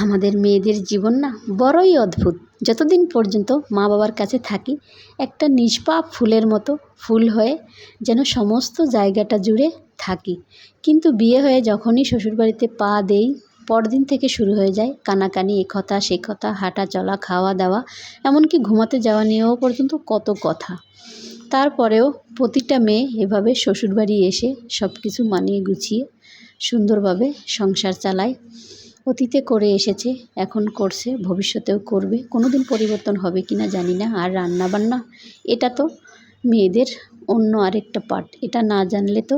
আমাদের মেয়েদের জীবন না বড়ই অদ্ভুত। যতদিন পর্যন্ত মা বাবার কাছে থাকি, একটা নিষ্পাপ ফুলের মতো ফুল হয়ে যেন সমস্ত জায়গাটা জুড়ে থাকি। কিন্তু বিয়ে হয়ে যখনই শ্বশুরবাড়িতে পা দেই, পরদিন থেকে শুরু হয়ে যায় কানাকানি, এ কথা, সে কথা হাঁটা চলা খাওয়া দাওয়া এমনকি ঘুমাতে যাওয়া নিয়েও পর্যন্ত কত কথা। তারপরেও প্রতিটা মেয়ে এভাবে শ্বশুরবাড়ি এসে সব কিছু মানিয়ে গুছিয়ে সুন্দরভাবে সংসার চালায়। অতীতে করে এসেছে, এখন করছে, ভবিষ্যতেও করবে কোনো দিন পরিবর্তন হবে কি না জানি না, আর রান্না বান্না এটা তো মেয়েদের অন্য আরেকটা পার্ট এটা না জানলে তো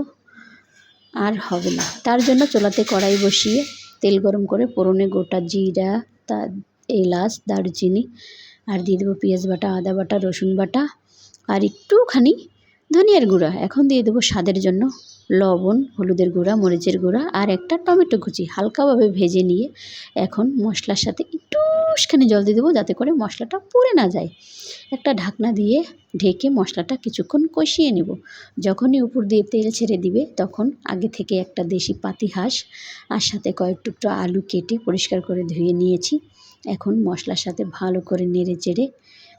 আর হবে না। তার জন্য চোলাতে কড়াই বসিয়ে তেল গরম করে ফোড়নে গোটা জিরা, তা এলাচ, দারুচিনি, আর দিয়ে দেবো পেঁয়াজ বাটা, আদা বাটা, রসুন বাটা, আর একটুখানি ধনিয়ার গুঁড়া। এখন দিয়ে দেবো স্বাদের জন্য লবণ, হলুদের গুঁড়া, মরিচের গুঁড়া আর একটা টমেটো কুচি। হালকাভাবে ভেজে নিয়ে এখন মশলার সাথে একটুখানি জল দিয়ে দেবো যাতে করে মশলাটা পুড়ে না যায়। একটা ঢাকনা দিয়ে ঢেকে মশলাটা কিছুক্ষণ কষিয়ে নেব। যখনই উপর দিয়ে তেল ছেড়ে দিবে তখন আগে থেকে একটা দেশি পাতি হাঁস আর সাথে কয়েক টুকরো আলু কেটে পরিষ্কার করে ধুয়ে নিয়েছি। এখন মশলার সাথে ভালো করে নেড়ে চেড়ে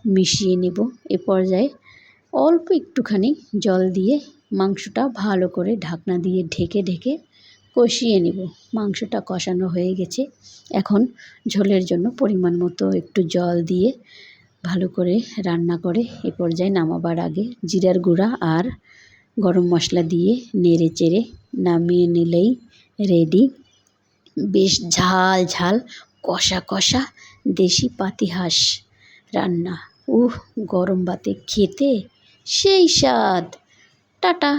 মিশিয়ে নেব। এ পর্যায়ে অল্প একটুখানি জল দিয়ে মাংসটা ভালো করে ঢাকনা দিয়ে ঢেকে ঢেকে কষিয়ে নেব। মাংসটা কষানো হয়ে গেছে। এখন ঝোলের জন্য পরিমাণ মতো একটু জল দিয়ে ভালো করে রান্না করে এ পর্যায়ে নামাবার আগে জিরার গুঁড়া আর গরম মশলা দিয়ে নেড়ে চেড়ে নামিয়ে নিলেই রেডি বেশ ঝাল ঝাল কষা কষা দেশি পাতি হাঁস রান্না। উহ, গরম ভাতে খেতে সেই স্বাদ। টাটা।